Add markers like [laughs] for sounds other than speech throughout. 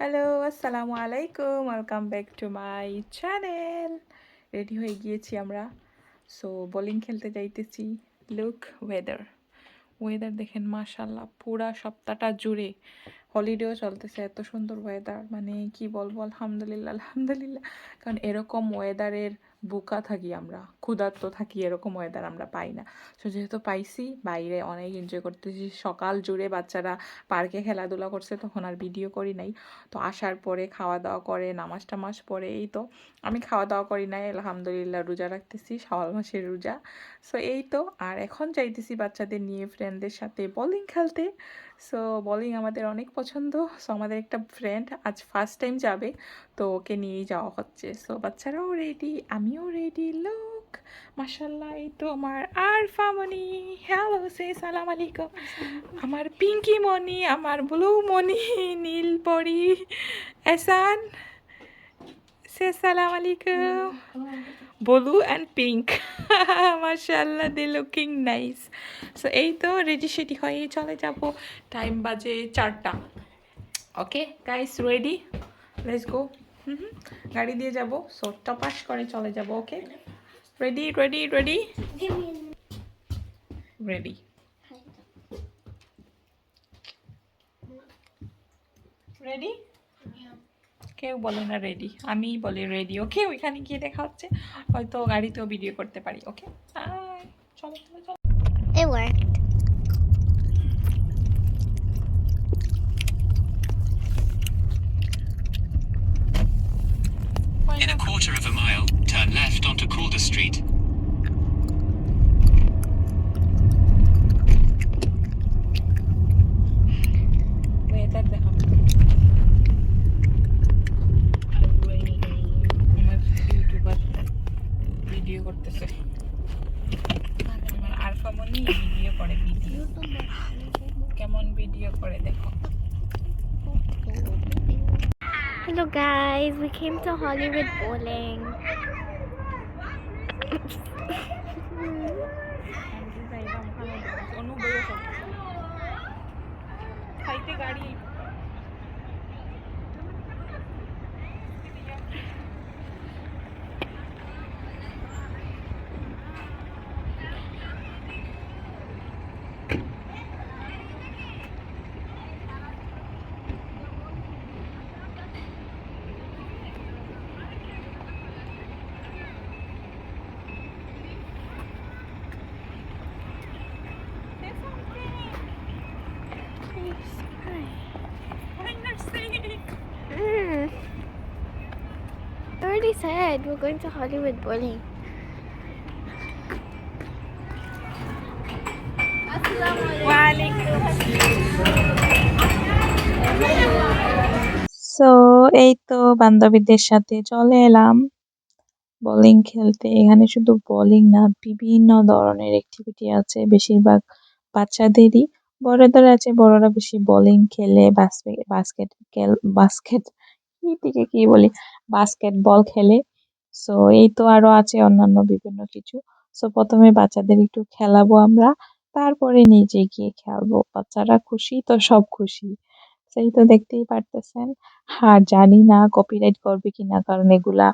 Hello, আসসালামু আলাইকুম। Welcome back to my channel ready হয়ে গিয়েছি আমরা। সো বোলিং খেলতে যাইতেছি। লুক ওয়েদার ওয়েদার দেখেন মাশাল্লাহ পুরা সপ্তাহটা জুড়ে হলিডেও চলতেছে, এত সুন্দর ওয়েদার মানে কি বলব, আলহামদুলিল্লাহ আলহামদুলিল্লাহ। কারণ এরকম ওয়েদারের বুকা থাকি আমরা। ক্ষুধার্ত থাকি এরকম ওয়েদার আমরা পাই না। সো যেহেতু পাইছি, বাইরে অনেক এনজয় করতেছি। সকাল জুড়ে বাচ্চারা পার্কে খেলাধুলা করছে, তখন আর ভিডিও করি নাই। তো আসার পরে খাওয়া দাওয়া করে, নামাজ টামাজ পরে এই তো। আমি খাওয়া দাওয়া করি নাই, আলহামদুলিল্লাহ, রোজা রাখতেছি সওয়াল মাসের রোজা। সো এই তো। আর এখন যাইতেছি বাচ্চাদের নিয়ে ফ্রেন্ডদের সাথে বোলিং খেলতে। সো বোলিং আমাদের অনেক পছন্দ। সো আমাদের একটা ফ্রেন্ড আজ ফার্স্ট টাইম যাবে, তো ওকে নিয়েই যাওয়া হচ্ছে। সো বাচ্চারাও রেডি আমিও রেডি লোক মাসাল্লাহ এই তো আমার আর ফামনি হ্যালো সে সালাম আলাইকুম। আমার পিঙ্কি মনি আমার ব্লু মনি নীল পরি এসান সে সালাম আলাইকুম। ব্লু অ্যান্ড পিঙ্ক মাশাল্লাহ দে লুকিং নাইস সো এই তো রেডি সেডি হয়ে চলে যাব। টাইম বাজে চারটা। Okay guys ready let's go গাড়ি দিয়ে যাব। সো টপাস করে চলে যাব okay ready ready ready ready ready কেউ বলে না রেডি আমি বলি রেডি ওকে ওইখানে গিয়ে দেখা হচ্ছে। হয়তো গাড়িতেও ভিডিও করতে পারি ওকে চলো চলো It. In a quarter of a mile, turn left onto Calder Street. Hello guys, we came to Hollywood Bowling. Said we're going to Hollywood Bowling. So এই তো বান্ধবীদের সাথে চলে এলাম বোলিং খেলতে। এখানে শুধু বোলিং না, বিভিন্ন ধরনের অ্যাক্টিভিটি আছে বেশিরভাগ বাচ্চাদেরই। বড়দের আছে, বড়রা বেশি বোলিং খেলে বাস্কেট খেল বাস্কেট কি দিকে কি বলি? বাস্কেট বল খেলে। সো এই তো আরও আছে অন্যান্য বিভিন্ন কিছু। সো প্রথমে বাচ্চাদের একটু খেলাবো আমরা, তারপরে নিজে গিয়ে খেলব। বাচ্চারা খুশি তো সব খুশি। সেই তো দেখতেই পারতেছেন। হ্যাঁ জানি না কপিরাইট করবে কিনা, কারণ এগুলা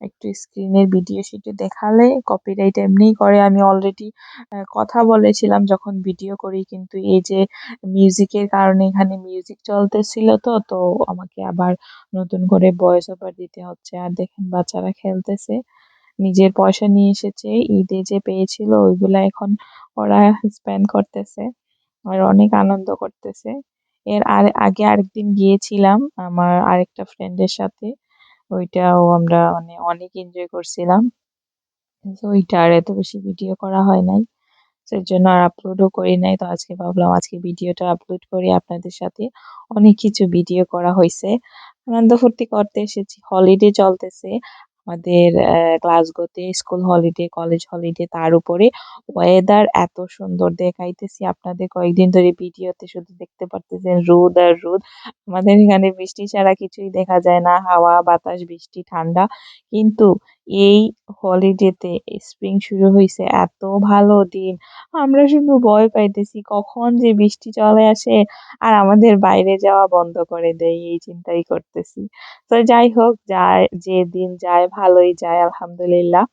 একটু স্ক্রিনের ভিডিও শিটে দেখালে কপিরাইট এমনিই করে। আমি অলরেডি কথা বলেছিলাম যখন ভিডিও করি, কিন্তু এই যে মিউজিকের কারণে এখানে মিউজিক চলতেছিল তো তো আমাকে আবার নতুন করে ভয়েস ওভার দিতে হচ্ছে। আর দেখেন বাচ্চারা খেলতেছে, নিজের পয়সা নিয়ে এসেছে, ঈদে যে পেয়েছিল ওইগুলা এখন ওরা স্পেন্ড করতেছে আর অনেক আনন্দ করতেছে। এর আর, আগে আরেকদিন গিয়েছিলাম আমার আরেকটা ফ্রেন্ডের সাথে। ওইটাও আমরা মানে অনেক এনজয় করছিলাম। কিন্তু ওইটা আর এত বেশি ভিডিও করা হয় নাই। সেই জন্য আর ও করি নাই। তো আজকে ভাবলাম আজকে ভিডিওটা আপলোড করি আপনাদের সাথে। অনেক কিছু ভিডিও করা হয়েছে আনন্দ ফুর্তি করতে এসেছি। হলিডে চলতেছে। আমাদের ক্লাসগোতে স্কুল হলিডে, কলেজ হলিডে তার উপরে ওয়েদার এত সুন্দর দেখাইতেছি। আপনাদের কয়েকদিন ধরে ভিডিওতে শুধু দেখতে পারতেছেন রোদ আর রোদ। আমাদের এখানে বৃষ্টি ছাড়া কিছুই দেখা যায় না। হাওয়া, বাতাস, বৃষ্টি, ঠান্ডা। কিন্তু এই হলিডেতে স্প্রিং শুরু হইছে এত ভালো দিন। আমরা শুধু ভয় পাইতেছি কখন যে বৃষ্টি চলে আসে আর আমাদের বাইরে যাওয়া বন্ধ করে দেয়, এই চিন্তাই করতেছি। তো যাই হোক, যায়, যে দিন যায় ভালোই যায়, আলহামদুলিল্লাহ।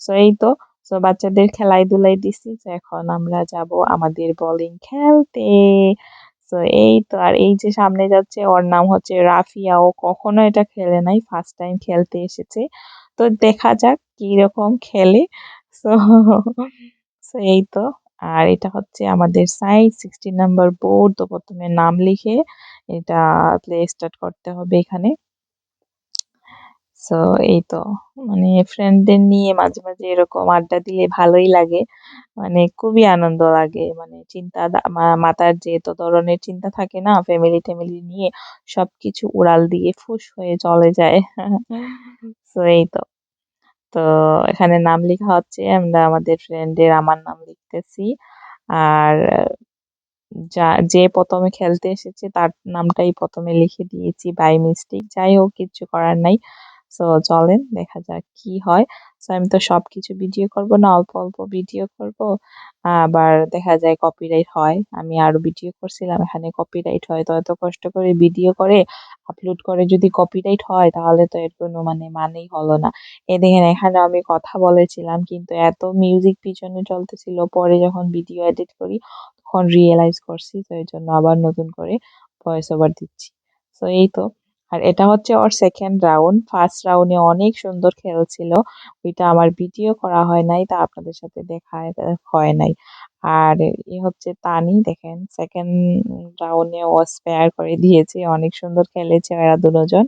তো এই তো। তো বাচ্চাদের খেলাই ধুলাই দিছি। তো এখন আমরা যাব আমাদের বোলিং খেলতে। তো এই তো। আর এই যে সামনে যাচ্ছে, ওর নাম হচ্ছে রাফিয়া। ও কখনো এটা খেলে নাই ফার্স্ট টাইম খেলতে এসেছে। তো দেখা যাক কি রকম খেলে। তো তো এই তো। আর এটা হচ্ছে আমাদের সাইড সিক্সটিন নাম্বার বোর্ড তো প্রথমে নাম লিখে এটা প্লে স্টার্ট করতে হবে এখানে। সো এই তো মানে ফ্রেন্ডদের নিয়ে মাঝে মাঝে এরকম আড্ডা দিলে ভালোই লাগে। মানে খুবই আনন্দ লাগে। মানে চিন্তা মাথার যে এত ধরনের চিন্তা থাকে না ফ্যামিলি ট্যামিলি নিয়ে সবকিছু উড়াল দিয়ে ফুস হয়ে চলে যায়। তো এই তো তো এখানে নাম লেখা হচ্ছে আমরা আমাদের ফ্রেন্ডের আমার নাম লিখতেছি। আর যা যে প্রথমে খেলতে এসেছে তার নামটাই প্রথমে লিখে দিয়েছি বাই মিস্টেক যাই হোক কিচ্ছু করার নাই। সো চলেন দেখা যাক কি হয়। সো আমি তো সবকিছু ভিডিও করব না, অল্প অল্প ভিডিও করব। আবার দেখা যায় কপিরাইট হয়। আমি আরও ভিডিও করছিলাম, এখানে কপিরাইট হয়। তো এত কষ্ট করে ভিডিও করে আপলোড করে যদি কপিরাইট হয়, তাহলে তো এর কোনো মানে মানেই হলো না। এ দেখেন, এখানে আমি কথা বলেছিলাম, কিন্তু এত মিউজিক পিছনে চলতেছিল। পরে যখন ভিডিও এডিট করি, তখন রিয়েলাইজ করছি। তো এই জন্য আবার নতুন করে ভয়েস ওভার দিচ্ছি। তো এই তো। আর এটা হচ্ছে ওর সেকেন্ড রাউন্ড ফার্স্ট রাউন্ডে অনেক সুন্দর খেলছিল ওইটা আমার ভিডিও করা হয় নাই, তা আপনাদের সাথে দেখা হয় নাই। আর এ হচ্ছে তানি, দেখেন সেকেন্ড রাউন্ডে ও স্পেয়ার করে দিয়েছে, অনেক সুন্দর খেলেছে এরা দুজন।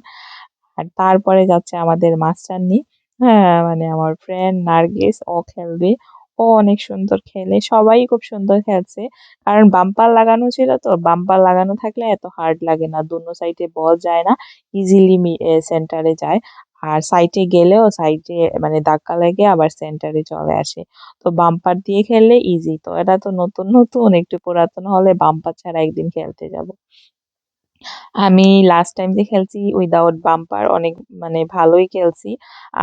আর তারপরে যাচ্ছে আমাদের মাস্টারনি হ্যাঁ মানে আমার ফ্রেন্ড নার্গিস, ও খেলবে। ও অনেক সুন্দর খেলে। সবাই খুব সুন্দর খেলছে। কারণ বাম্পার লাগানো ছিল তো বাম্পার লাগানো থাকলে এত হার্ড লাগে না। দুনো সাইডে বল যায় না ইজিলি সেন্টারে যায়। আর সাইডে গেলেও সাইডে মানে ধাক্কা লেগে আবার সেন্টারে চলে আসে। তো বাম্পার দিয়ে খেললে ইজি তো। এটা তো নতুন নতুন। একটু পুরাতন হলে বাম্পার ছাড়া একদিন খেলতে যাব। আমি লাস্ট টাইম যে খেলছি উইদাউট বাম্পার অনেক মানে ভালোই খেলছি।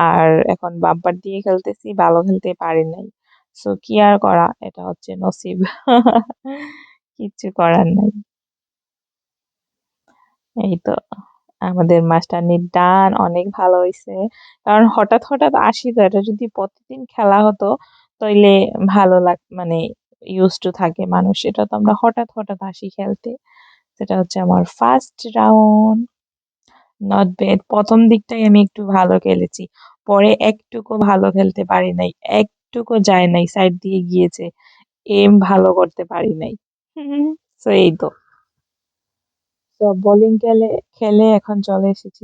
আর এখন বাম্পার দিয়ে খেলতেছি, ভালো খেলতে পারি নাই। সো কি আর করা? এটা হচ্ছে নসিব। কিচ্ছু করার নাই। এই তো, আমাদের মাস্টারনির ডান অনেক ভালো হয়েছে কারণ হঠাৎ হঠাৎ আসি তো, এটা যদি প্রতিদিন খেলা হতো, তাইলে ভালো লাগ মানে ইউজ টু থাকে মানুষ। এটা তো আমরা হঠাৎ হঠাৎ আসি খেলতে। সেটা হচ্ছে আমার ফার্স্ট রাউন্ড নট বেড প্রথম দিকটাই আমি একটু ভালো খেলেছি। পরে একটুকু ভালো খেলতে পারি নাই। একটুকু যায় নাই সাইড দিয়ে গিয়েছে। এম ভালো করতে পারি নাই। তো এই তো। তো বোলিং খেলে খেলে এখন চলে এসেছি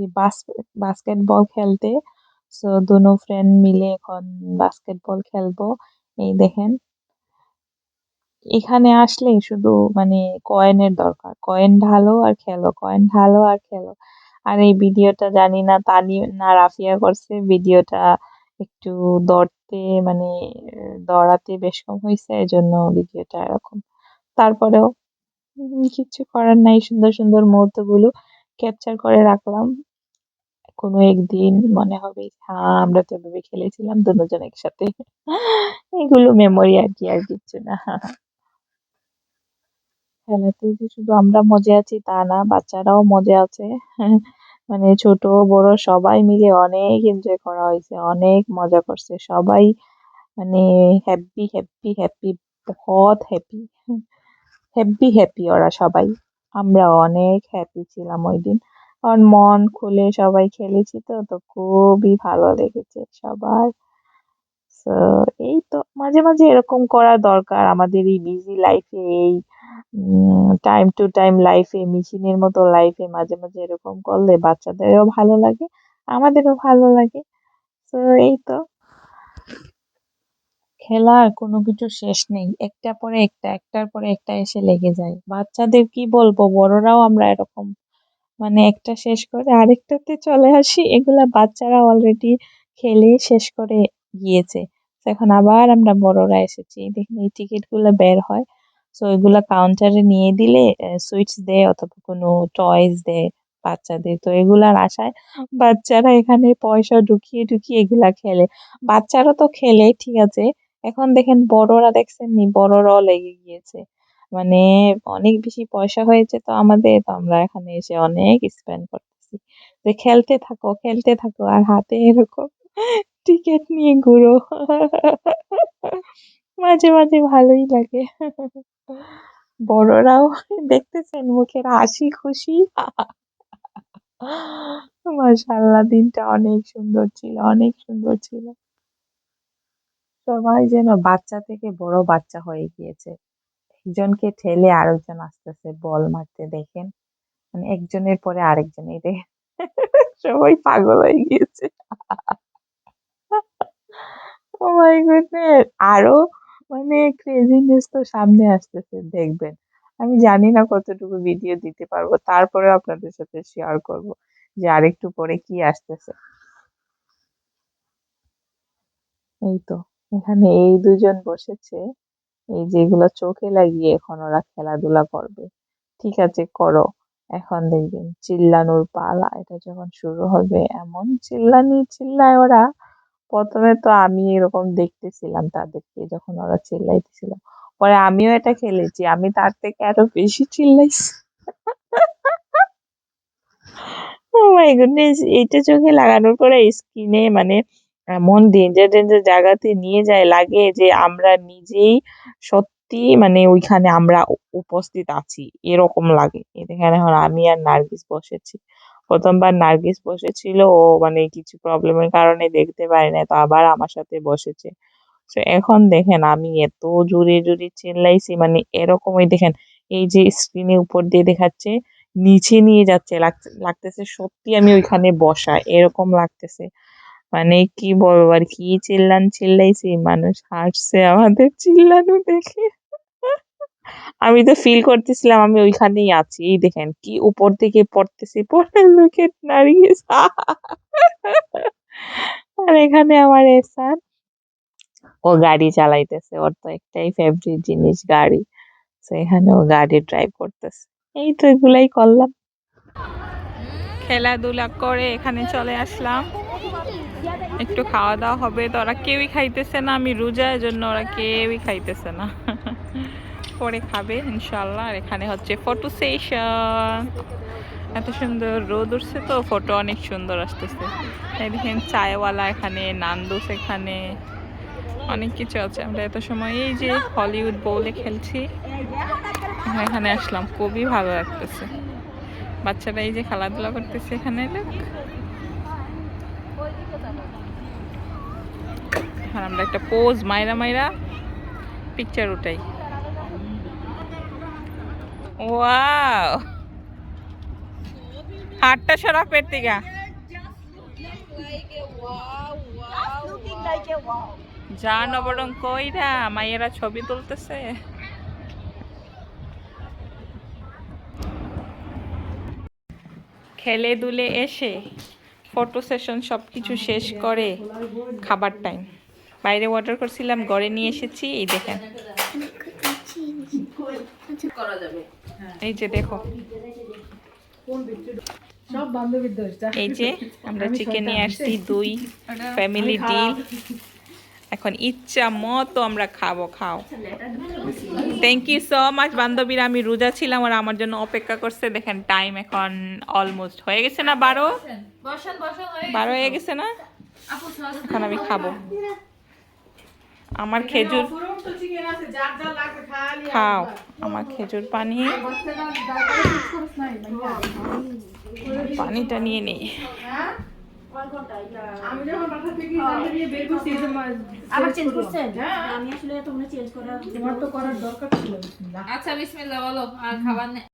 বাস্কেটবল খেলতে। সো দুনো ফ্রেন্ড মিলে এখন বাস্কেটবল খেলব। এই দেখেন। এখানে আসলে শুধু মানে কয়েনের দরকার। কয়েন ঢালো আর খেলো কয়েন ঢালো আর খেলো। আর এই ভিডিওটা জানি না তানি না রাফিয়া করছে। ভিডিওটা একটু দৌড়তে মানে দৌড়াতে বেশ কম হয়েছে এই জন্য ভিডিওটা এরকম। তারপরেও কিচ্ছু করার নাই, সুন্দর সুন্দর মুহূর্তগুলো ক্যাপচার করে রাখলাম। কোনো একদিন মনে হবে হ্যাঁ আমরা তো এভাবে খেলেছিলাম, দুজন একসাথে। এগুলো মেমোরি আর কি, আর কিচ্ছু না। খেলাতে যে শুধু আমরা মজা আছি তা না, বাচ্চারাও মজা আছে। মানে ছোট, বড় সবাই মিলে অনেক এনজয় করা হয়েছে, অনেক মজা করছে, সবাই মানে হ্যাপি হ্যাপি হ্যাপি বহুত হ্যাপি হ্যাপি হ্যাপি ওরা সবাই। আমরা অনেক হ্যাপি ছিলাম ওই দিন। কারণ মন খুলে সবাই খেলেছি তো তো খুবই ভালো লেগেছে সবার। এই তো, মাঝে মাঝে এরকম করা দরকার আমাদের এই বিজি লাইফে এই টাইম টু টাইম লাইফে মেশিনের মতো লাইফে মাঝে মাঝে এরকম করলে বাচ্চাদেরও ভালো লাগে, আমাদেরও ভালো লাগে। তো এই তো। খেলার কোনো কিছু শেষ নেই। একটা পরে একটা, একটার পরে একটা এসে লেগে যায়। বাচ্চাদের কি বলব? বড়রাও আমরা এরকম মানে একটা শেষ করে আরেকটাতে চলে আসি। এগুলা বাচ্চারা অলরেডি খেলে শেষ করে গিয়েছে। এখন আবার আমরা বড়রা এসেছি। দেখুন, এই টিকিটগুলো বের হয়। তো এগুলা কাউন্টারে নিয়ে দিলে সুইটস দেয় অথবা কোনো টয়েস দেয় বাচ্চাদের। তো এগুলার আশায় বাচ্চারা এখানে পয়সা ঢুকিয়ে ঢুকিয়ে এগুলা খেলে। বাচ্চারা তো খেলে, ঠিক আছে। এখন দেখেন বড়রা দেখছেন নি, বড়রাও লেগে গিয়েছে। মানে অনেক বেশি পয়সা হয়েছে তো আমাদের, তো আমরা এখানে এসে অনেক স্পেন্ড করতেছি। যে খেলতে থাকো খেলতে থাকো, আর হাতে এরকম টিকিট নিয়ে ঘুরো। [laughs] মাঝে মাঝে ভালোই লাগে। বড়রাও দেখতেছেন মুখের হাসি খুশি। মাশাআল্লাহ, দিনটা অনেক সুন্দর ছিল, অনেক সুন্দর ছিল। সবাই যেন বাচ্চা থেকে বড় বাচ্চা হয়ে গিয়েছে। একজনকে ঠেলে আরেকজন আসতেছে, বল মারতে, দেখেন। মানে একজনের পরে আরেকজন দেখেন সবাই পাগল হয়ে গিয়েছে। গুডনেস আরও মানে ক্রেজিনেস তো সামনে আসতেছে, দেখবেন। আমি জানি না কতটুকু ভিডিও দিতে পারব তারপরেও আপনাদের সাথে শেয়ার করব যে আরেকটু পরে কি আসতেছে। এই তো, এখানে এই দুজন বসেছে, এই যেগুলো চোখে লাগিয়ে এখন ওরা খেলাধুলা করবে। ঠিক আছে, করো। এখন দেখবেন, চিল্লানোর পালা, এটা যখন শুরু হবে, এমন চিল্লানি চিল্লায় ওরা প্রথমে তো আমি এরকম দেখতেছিলাম তাদেরকে যখন ওরা চিল্লাইতেছিল। পরে আমিও এটা খেলেছি, আমি তার থেকে আরও বেশি চিল্লাইছি। ও মাই গুডনেস এটা চোখে লাগানোর পরে স্কিনে মানে এমন ডেঞ্জার ডেঞ্জার জায়গাতে নিয়ে যায়, লাগে যে আমরা নিজেই সত্যি মানে ওইখানে আমরা উপস্থিত আছি, এরকম লাগে। এখানে এখন আমি আর নার্গিস বসেছি। প্রথমবার নার্গিস বসেছিল, ও মানে কিছু প্রবলেমের কারণে দেখতে পারে না তো আবার আমার সাথে বসেছে। তো এখন দেখেন আমি এত জোরে জোরে চিল্লাইছি মানে এরকমই দেখেন, এই যে স্ক্রিনের উপর দিয়ে দেখাচ্ছে, নিচে নিয়ে যাচ্ছে লাগ- লাগতেছে সত্যি আমি ওইখানে বসা, এরকম লাগতেছে। মানে কি বলব আর কি, চিল্লান চিল্লাইছি, মানুষ হাসছে আমাদের চিল্লানো দেখে। আমি তো ফিল করতেছিলাম আমি ওইখানেই আছি। এই দেখেন কি উপর থেকে পড়তেছি পড়ে লোকে আর এখানে আমার এসান ও গাড়ি চালাইতেছে, ওর তো একটাই ফেভারিট জিনিস গাড়ি। তো এখানে ও গাড়ি ড্রাইভ করতেছে। এই তো এগুলাই করলাম। খেলাধুলা করে এখানে চলে আসলাম। একটু খাওয়া দাওয়া হবে, তো ওরা কেউই খাইতেছে না, আমি রোজা জন্য ওরা কেউই খাইতেছে না। পরে খাবে ইনশাল্লাহ আর এখানে হচ্ছে ফটো সেশন এত সুন্দর রোদ উঠছে তো ফটো অনেক সুন্দর আসতেছে। দেখেন চায়ওয়ালা এখানে, নান্দুস এখানে, অনেক কিছু আছে। আমরা এত সময় এই যে হলিউড বউলে খেলছি এখানে আসলাম। খুবই ভালো লাগতেছে। বাচ্চারা এই যে খেলাধুলা করতেছে এখানে আমরা একটা পোজ মাইরা মাইরা পিকচার উঠাই। ওয়াও হাতটা সরা পেট থেকে জানো বরং কইরা মাইয়েরা ছবি তুলতেছে। খেলে দুলে এসে ফটো সেশন সব কিছু শেষ করে খাবার টাইম বাইরে অর্ডার করছিলাম, ঘরে নিয়ে এসেছি, এই দেখেন। এই যে দেখো। এই যে আমরা চিকেন নিয়ে আসছি দুই ফ্যামিলি ডিল এখন ইচ্ছা মতো আমরা খাব খাও। থ্যাংক ইউ সো মাচ বান্ধবীরা। আমি রোজা ছিলাম আর আমার জন্য অপেক্ষা করছে। দেখেন টাইম এখন অলমোস্ট হয়ে গেছে না বারো? বারো হয়ে গেছে না? এখন আমি খাব। আমার খেজুর খাও আমার খেজুর পানি পানিটা নিয়ে নেই। চেঞ্জ করছেন? আমি আসলে তোমরা চেঞ্জ করার তোমার তো করার দরকার ছিল বিসমিল্লাহ। আচ্ছা বিসমিল্লাহ বলো আর খাবার নে-